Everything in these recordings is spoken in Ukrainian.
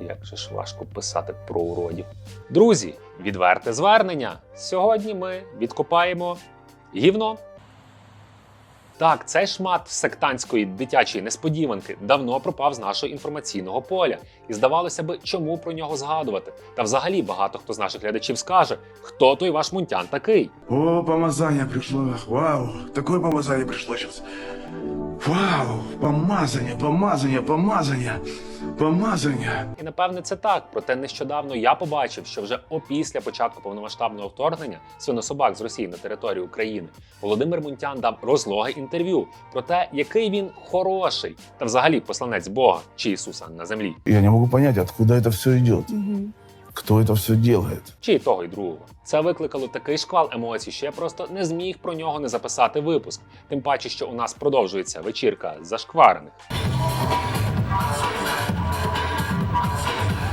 як же ж важко писати про уродів. Друзі, відверте звернення. Сьогодні ми відкопаємо гівно. Так, цей шмат сектантської дитячої несподіванки давно пропав з нашого інформаційного поля. І здавалося би, чому про нього згадувати? Та взагалі багато хто з наших глядачів скаже, хто той ваш мунтян такий. О, помазание пришло. Вау, такое помазание пришло сейчас. Вау, помазание, помазание, помазание, помазание. І напевне це так. Проте нещодавно я побачив, що вже опісля початку повномасштабного вторгнення свинособак з Росії на територію України Володимир Мунтян дав розлоге інтерв'ю про те, який він хороший та взагалі посланець Бога чи Ісуса на землі, Я не могу понять, откуда это все идет. Кто это все делает? чи і того, і другого. Це викликало такий шквал емоцій, що я просто не зміг про нього не записати випуск. Тим паче, що у нас продовжується вечірка зашкварених.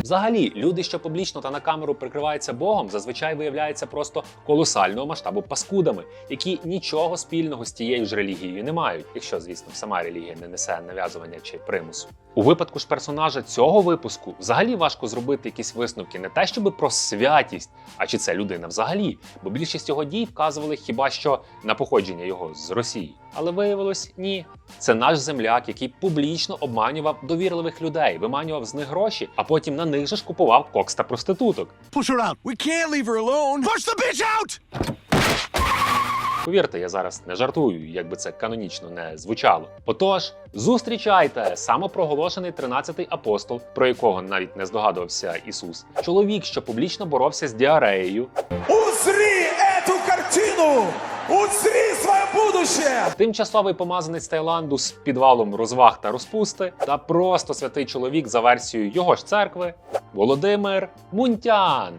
Взагалі, люди, що публічно та на камеру прикриваються Богом, зазвичай виявляються просто колосального масштабу паскудами, які нічого спільного з тією ж релігією не мають, якщо, звісно, сама релігія не несе нав'язування чи примусу. У випадку ж персонажа цього випуску взагалі важко зробити якісь висновки не те, щоб про святість, а чи це людина взагалі, бо більшість його дій вказували хіба що на походження його з Росії. Але виявилось ні. Це наш земляк, який публічно обманював довірливих людей, виманював з них гроші, а потім на них же ж купував кокс та проституток. Push her out. We can't leave her alone. Push the bitch out! Повірте, я зараз не жартую, якби це канонічно не звучало. Отож, зустрічайте самопроголошений 13-й апостол, про якого навіть не здогадувався Ісус. Чоловік, що публічно боровся з діареєю, Узри эту картину! Узри своє будущее! тимчасовий помазанець Таїланду з підвалом розваг та розпусти, та просто святий чоловік за версією його ж церкви Володимир Мунтян.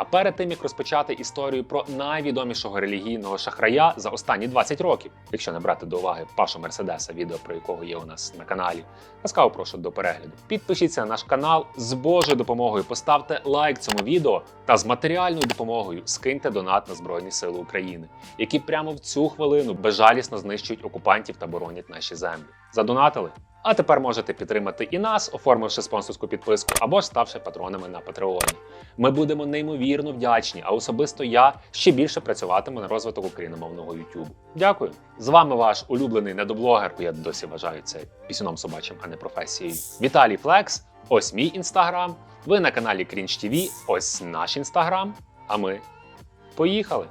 А перед тим як розпочати історію про найвідомішого релігійного шахрая за останні 20 років, якщо не брати до уваги Пашу Мерседеса, відео про якого є у нас на каналі, ласкаво прошу до перегляду. Підпишіться на наш канал з Божою допомогою, поставте лайк цьому відео та з матеріальною допомогою скиньте донат на Збройні Сили України, які прямо в цю хвилину безжалісно знищують окупантів та боронять наші землі. Задонатили? А тепер можете підтримати і нас, оформивши спонсорську підписку, або ж ставши патронами на Патреоні. Ми будемо неймовірно вдячні, а особисто я ще більше працюватиму на розвиток україномовного YouTube. Дякую. З вами ваш улюблений недоблогер, я досі вважаю це пісюном собачим, а не професією. Віталій Флекс. Ось мій інстаграм. Ви на каналі Cringe TV, ось наш інстаграм. А ми поїхали.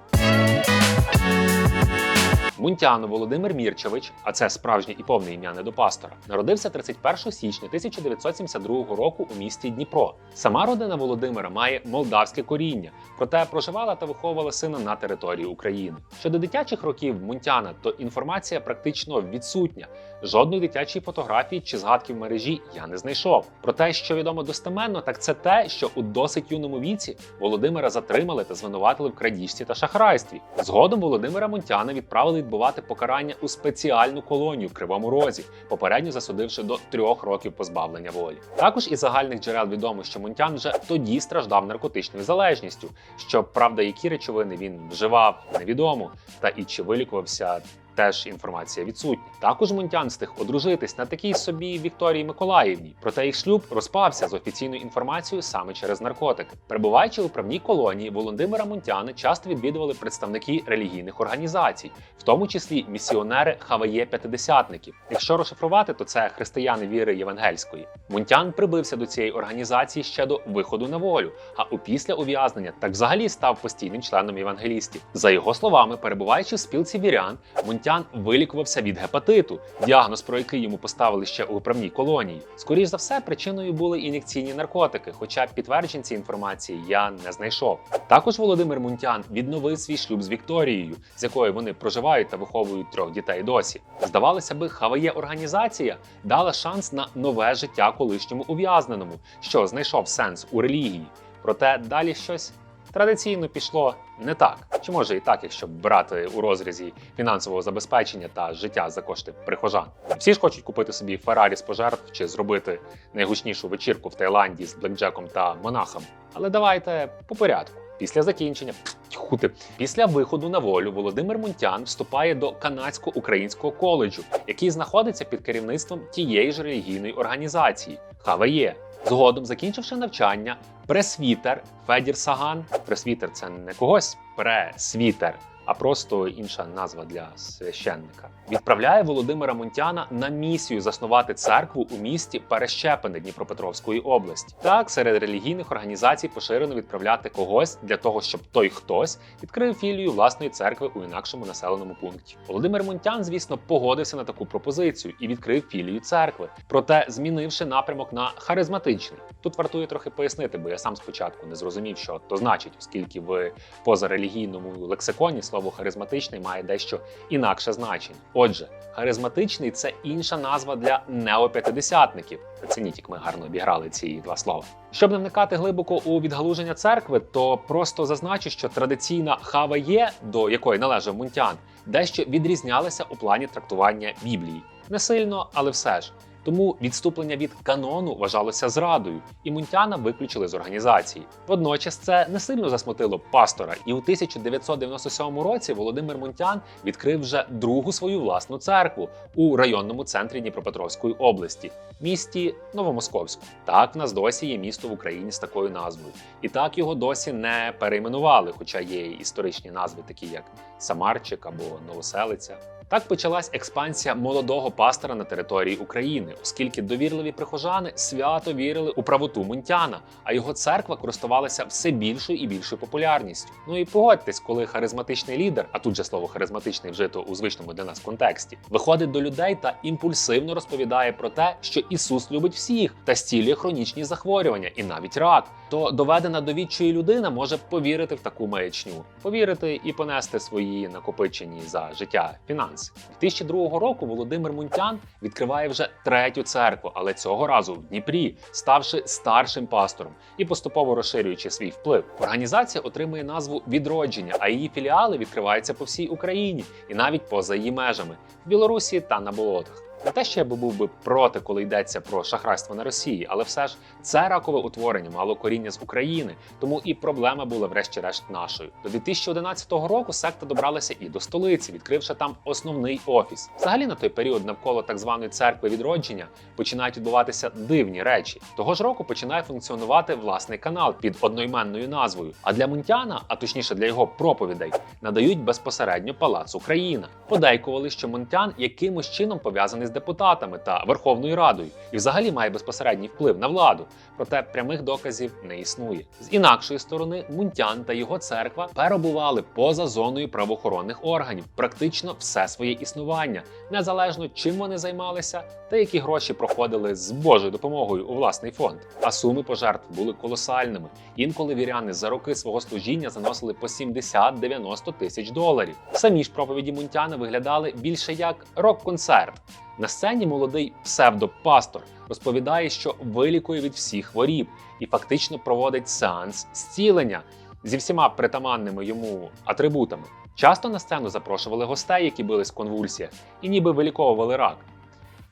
Мунтяно Володимир Мірчевич, а це справжнє і повне ім'я недопастора, народився 31 січня 1972 року у місті Дніпро. Сама родина Володимира має молдавське коріння, проте проживала та виховувала сина на території України. Щодо дитячих років Мунтяна, то інформація практично відсутня. Жодної дитячої фотографії чи згадки в мережі я не знайшов. Про те, що відомо достеменно, так це те, що у досить юному віці Володимира затримали та звинуватили в крадіжці та шахрайстві. Згодом Володимира Мунтяна відправили відбувати покарання у спеціальну колонію в Кривому Розі, попередньо засудивши до трьох років позбавлення волі. Також із загальних джерел відомо, що Мунтян вже тоді страждав наркотичною залежністю. Що правда, які речовини він вживав, невідомо, та і чи вилікувався. Теж інформація відсутня. Також Мунтян встиг одружитись на такій собі Вікторії Миколаївні. Проте їх шлюб розпався з офіційною інформацією саме через наркотики. Перебуваючи у правній колонії, Володимира Мунтяна часто відвідували представники релігійних організацій, в тому числі місіонери Хаває П'ятидесятників. Якщо розшифрувати, то це християни віри євангельської. Мунтян прибився до цієї організації ще до виходу на волю, а опісля ув'язнення так взагалі став постійним членом євангелістів. За його словами, перебуваючи в спілці вірян, Мунтян вилікувався від гепатиту, діагноз про який йому поставили ще у виправній колонії. Скоріш за все, причиною були ін'єкційні наркотики, хоча підтверджень цієї інформації я не знайшов. Також Володимир Мунтян відновив свій шлюб з Вікторією, з якою вони проживають та виховують трьох дітей досі. Здавалося би, хаває організація дала шанс на нове життя колишньому ув'язненому, що знайшов сенс у релігії. Проте далі щось традиційно пішло не так. Чи може і так, якщо брати у розрізі фінансового забезпечення та життя за кошти прихожан. Всі ж хочуть купити собі Феррарі з пожертв чи зробити найгучнішу вечірку в Таїланді з блекджеком та монахом. Але давайте по порядку. Після закінчення Тьху ти. Після виходу на волю Володимир Мунтян вступає до канадсько-українського коледжу, який знаходиться під керівництвом тієї ж релігійної організації ХВЄ. Згодом, закінчивши навчання, пресвітер Федір Саган. Пресвітер це не когось пресвітер, а просто інша назва для священника. Відправляє Володимира Мунтяна на місію заснувати церкву у місті Перещепине Дніпропетровської області. Так, серед релігійних організацій поширено відправляти когось для того, щоб той хтось відкрив філію власної церкви у інакшому населеному пункті. Володимир Мунтян, звісно, погодився на таку пропозицію і відкрив філію церкви, проте змінивши напрямок на харизматичний. Тут вартує трохи пояснити, бо я сам спочатку не зрозумів, що то значить, оскільки в позарелігійному лексиконі слово харизматичний має дещо інакше значення. Отже, харизматичний це інша назва для неоп'ятидесятників. Оцініть, як ми гарно обіграли ці два слова. Щоб не вникати глибоко у відгалуження церкви, то просто зазначу, що традиційна хава є, до якої належав Мунтян, дещо відрізнялася у плані трактування Біблії. Не сильно, але все ж. Тому відступлення від канону вважалося зрадою, і Мунтяна виключили з організації. Водночас це не сильно засмутило пастора, і у 1997 році Володимир Мунтян відкрив вже другу свою власну церкву у районному центрі Дніпропетровської області, місті Новомосковську. Так в нас досі є місто в Україні з такою назвою, і так його досі не перейменували, хоча є історичні назви, такі як Самарчик або Новоселиця. Так почалась експансія молодого пастора на території України, оскільки довірливі прихожани свято вірили у правоту Мунтяна, а його церква користувалася все більшою і більшою популярністю. Ну і погодьтесь, коли харизматичний лідер, а тут же слово харизматичний вжито у звичному для нас контексті, виходить до людей та імпульсивно розповідає про те, що Ісус любить всіх та зцілює хронічні захворювання і навіть рак, то доведена до відчої людина може повірити в таку маячню, повірити і понести свої накопичені за життя фінанси. 2002 року Володимир Мунтян відкриває вже третю церкву, але цього разу в Дніпрі, ставши старшим пастором і поступово розширюючи свій вплив. Організація отримує назву відродження, а її філіали відкриваються по всій Україні і навіть поза її межами в Білорусі та на болотах. Не те, що я би був би проти, коли йдеться про шахрайство на Росії, але все ж це ракове утворення мало коріння з України, тому і проблема була врешті-решт нашою. До 2011 року секта добралася і до столиці, відкривши там основний офіс. Взагалі на той період навколо так званої церкви відродження починають відбуватися дивні речі. Того ж року починає функціонувати власний канал під одноіменною назвою. А для Мунтяна, а точніше для його проповідей, надають безпосередньо Палац Україна. Подейкували, що Мунтян якимось чином пов'язаний з депутатами та Верховною Радою і взагалі має безпосередній вплив на владу. Проте прямих доказів не існує. З інакшої сторони, Мунтян та його церква перебували поза зоною правоохоронних органів практично все своє існування, незалежно чим вони займалися та які гроші проходили з Божою допомогою у власний фонд. А суми пожертв були колосальними. Інколи віряни за роки свого служіння заносили по 70-90 тисяч доларів. Самі ж проповіді Мунтяна виглядали більше як рок-концерт. На сцені молодий псевдопастор розповідає, що вилікує від всіх хворіб і фактично проводить сеанс зцілення зі всіма притаманними йому атрибутами. Часто на сцену запрошували гостей, які бились в конвульсіях, і ніби виліковували рак.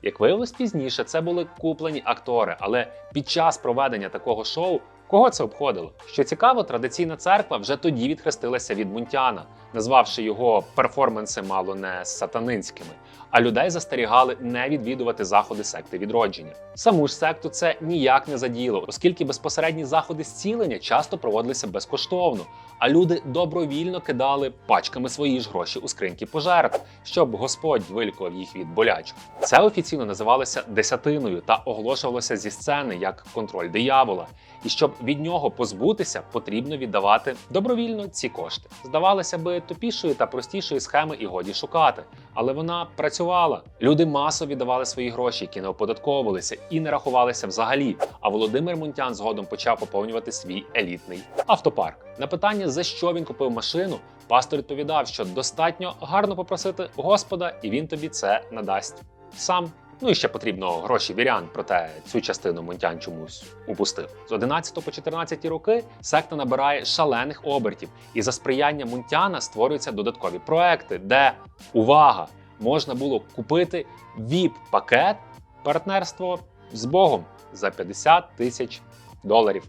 Як виявилось пізніше, це були куплені актори, але під час проведення такого шоу кого це обходило? Що цікаво, традиційна церква вже тоді відхрестилася від Мунтяна, назвавши його перформанси мало не сатанинськими, а людей застерігали не відвідувати заходи секти відродження. Саму ж секту це ніяк не задіяло, оскільки безпосередні заходи зцілення часто проводилися безкоштовно, а люди добровільно кидали пачками свої ж гроші у скриньки пожертв, щоб Господь вилікував їх від болячок. Це офіційно називалося десятиною та оголошувалося зі сцени як контроль диявола. І щоб від нього позбутися, потрібно віддавати добровільно ці кошти. Здавалося би, тупішої та простішої схеми і годі шукати, але вона працювала. Люди масово віддавали свої гроші, які не оподатковувалися і не рахувалися взагалі. А Володимир Мунтян згодом почав поповнювати свій елітний автопарк. На питання, за що він купив машину, пастор відповідав, що достатньо гарно попросити Господа, і він тобі це надасть сам. Ну і ще потрібно гроші вірян, проте цю частину Монтян чомусь упустив. З 11 по 14 роки секта набирає шалених обертів, і за сприяння Мунтяна створюються додаткові проекти, де увага! Можна було купити VIP-пакет партнерство з Богом за 50 тисяч доларів.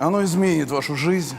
Оно изменит вашу жизнь,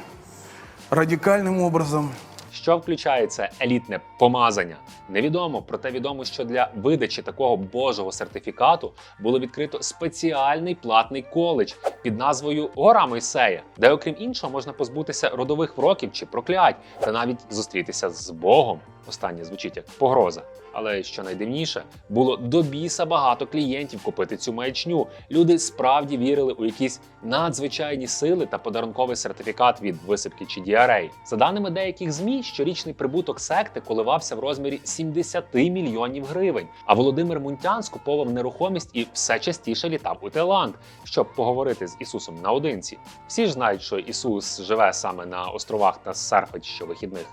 радикальным образом. Що включає це елітне помазання? Невідомо, проте відомо, що для видачі такого божого сертифікату було відкрито спеціальний платний коледж під назвою Гора Мойсея, де, окрім іншого, можна позбутися родових вроків чи проклять, та навіть зустрітися з Богом. Останнє звучить як погроза. Але що найдивніше, було до біса багато клієнтів купити цю маячню. Люди справді вірили у якісь надзвичайні сили та подарунковий сертифікат від висипки чи діареї. За даними деяких змі, щорічний прибуток секти коливався в розмірі 70 мільйонів гривень. А Володимир Мунтян скуповував нерухомість і все частіше літав у Таїланд, щоб поговорити з Ісусом наодинці. Всі ж знають, що Ісус живе саме на островах та серфить щовихідних.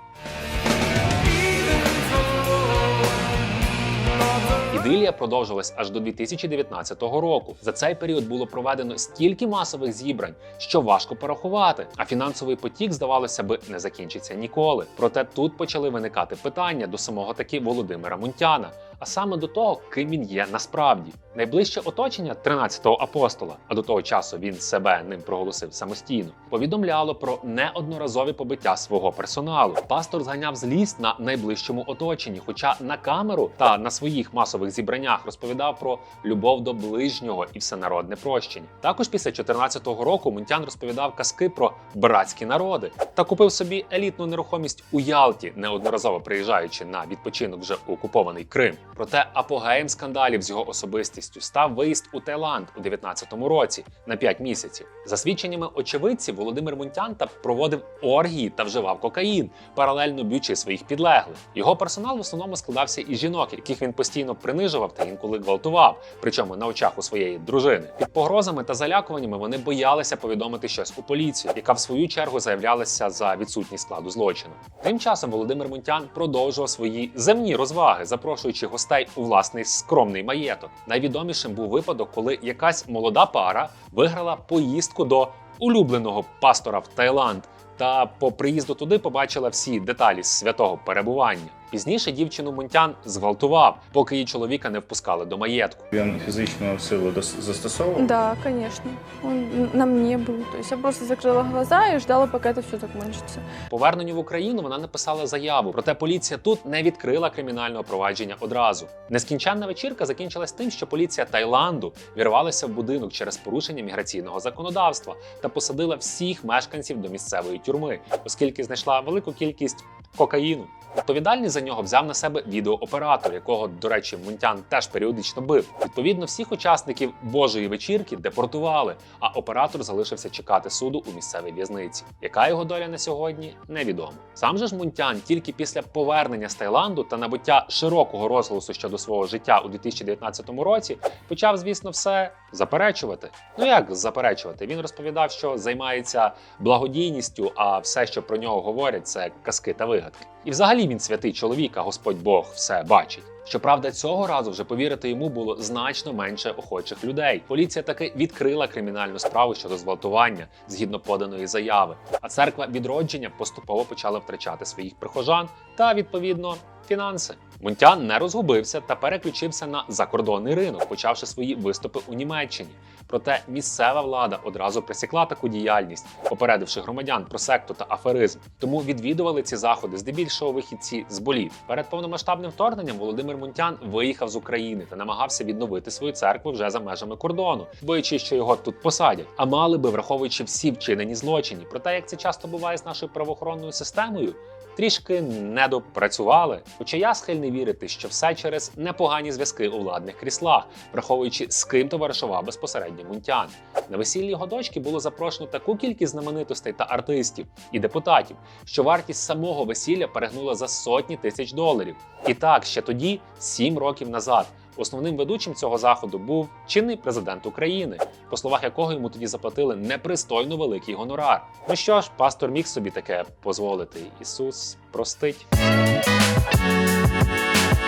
Ідилія продовжилась аж до 2019 року. За цей період було проведено стільки масових зібрань, що важко порахувати. А фінансовий потік, здавалося би, не закінчиться ніколи. Проте тут почали виникати питання до самого таки Володимира Мунтяна, а саме до того, ким він є насправді. Найближче оточення 13-го апостола, а до того часу він себе ним проголосив самостійно, повідомляло про неодноразові побиття свого персоналу. Пастор зганяв злість на найближчому оточенні, хоча на камеру та на своїх масових зібраннях розповідав про любов до ближнього і всенародне прощення. Також після 14-го року Мунтян розповідав казки про братські народи та купив собі елітну нерухомість у Ялті, неодноразово приїжджаючи на відпочинок вже окупований Крим. Проте апогеєм скандалів з його особистістю став виїзд у Таїланд у 19-му році на 5 місяців. За свідченнями очевидців, Володимир Мунтян та проводив оргії та вживав кокаїн, паралельно б'ючи своїх підлеглих. Його персонал в основному складався із жінок, яких він постійно принижував та інколи гвалтував, причому на очах у своєї дружини. Під погрозами та залякуваннями вони боялися повідомити щось у поліцію, яка в свою чергу заявлялася за відсутність складу злочину. Тим часом Володимир Мунтян продовжував свої земні розваги, запрошуючи гостей у власний скромний маєток. Найвідомішим був випадок, коли якась молода пара виграла поїздку до улюбленого пастора в Таїланд. Та по приїзду туди побачила всі деталі святого перебування. Пізніше дівчину Мунтян зґвалтував, поки її чоловіка не впускали до маєтку. Він фізичну силу дос- застосовував? Да, конечно. Он на мне был. То есть я просто закрыла глаза и ждала, пока это все закончится. Поверненню в Україну вона написала заяву, проте поліція тут не відкрила кримінального провадження одразу. Нескінченна вечірка закінчилась тим, що поліція Таїланду вірвалася в будинок через порушення міграційного законодавства та посадила всіх мешканців до місцевої тюрми, оскільки знайшла велику кількість кокаїну. Відповідальність за нього взяв на себе відеооператор, якого, до речі, Мунтян теж періодично бив. Відповідно, всіх учасників Божої вечірки депортували, а оператор залишився чекати суду у місцевій в'язниці. Яка його доля на сьогодні, невідомо. Сам же ж Мунтян тільки після повернення з Таїланду та набуття широкого розголосу щодо свого життя у 2019 році почав, звісно, все заперечувати. Ну як заперечувати? Він розповідав, що займається благодійністю, а все, що про нього говорять, це казки та вигадки. І взагалі він святий чоловік, а Господь Бог все бачить. Щоправда, цього разу вже повірити йому було значно менше охочих людей. Поліція таки відкрила кримінальну справу щодо зґвалтування згідно поданої заяви. А церква відродження поступово почала втрачати своїх прихожан та відповідно фінанси. Мунтян не розгубився та переключився на закордонний ринок, почавши свої виступи у Німеччині. Проте місцева влада одразу присікла таку діяльність, попередивши громадян про секту та аферизм. Тому відвідували ці заходи здебільшого вихідці з боліт. Перед повномасштабним вторгненням Володимир Мунтян виїхав з України та намагався відновити свою церкву вже за межами кордону, боячись, що його тут посадять. А мали би, враховуючи всі вчинені злочині. Проте, як це часто буває з нашою правоохоронною системою, трішки недопрацювали. Хоча я схильний вірити, що все через непогані зв'язки у владних кріслах, враховуючи з ким товаришував безпосередньо Мунтян. На весіллі його дочки було запрошено таку кількість знаменитостей та артистів і депутатів, що вартість самого весілля перегнула за сотні тисяч доларів. І так, ще тоді, сім років назад. Основним ведучим цього заходу був чинний президент України, по словах якого йому тоді заплатили непристойно великий гонорар. Ну що ж, пастор міг собі таке дозволити. Ісус простить.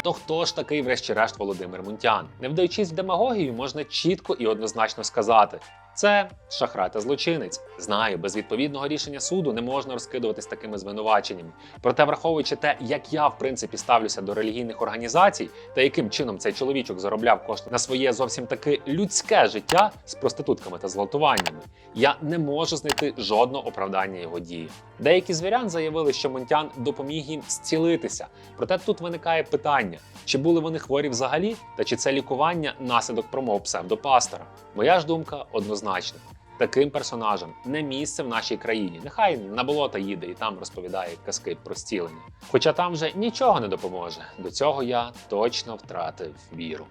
То хто ж такий, врешті-решт, Володимир Мунтян? Не вдаючись в демагогію, можна чітко і однозначно сказати. Це шахрай та злочинець. Знаю, без відповідного рішення суду не можна розкидуватись такими звинуваченнями. Проте, враховуючи те, як я в принципі ставлюся до релігійних організацій та яким чином цей чоловічок заробляв кошти на своє зовсім таки людське життя з проститутками та зґвалтуваннями, я не можу знайти жодного оправдання його дії. Деякі звірян заявили, що Монтян допоміг їм зцілитися. Проте тут виникає питання: лікування. Чи були вони хворі взагалі, та чи це лікування наслідок промов псевдопастора? Моя ж думка однозначна. Таким персонажам не місце в нашій країні. Нехай на болото їде і там розповідає казки про зцілення. Хоча там вже нічого не допоможе. До цього я точно втратив віру.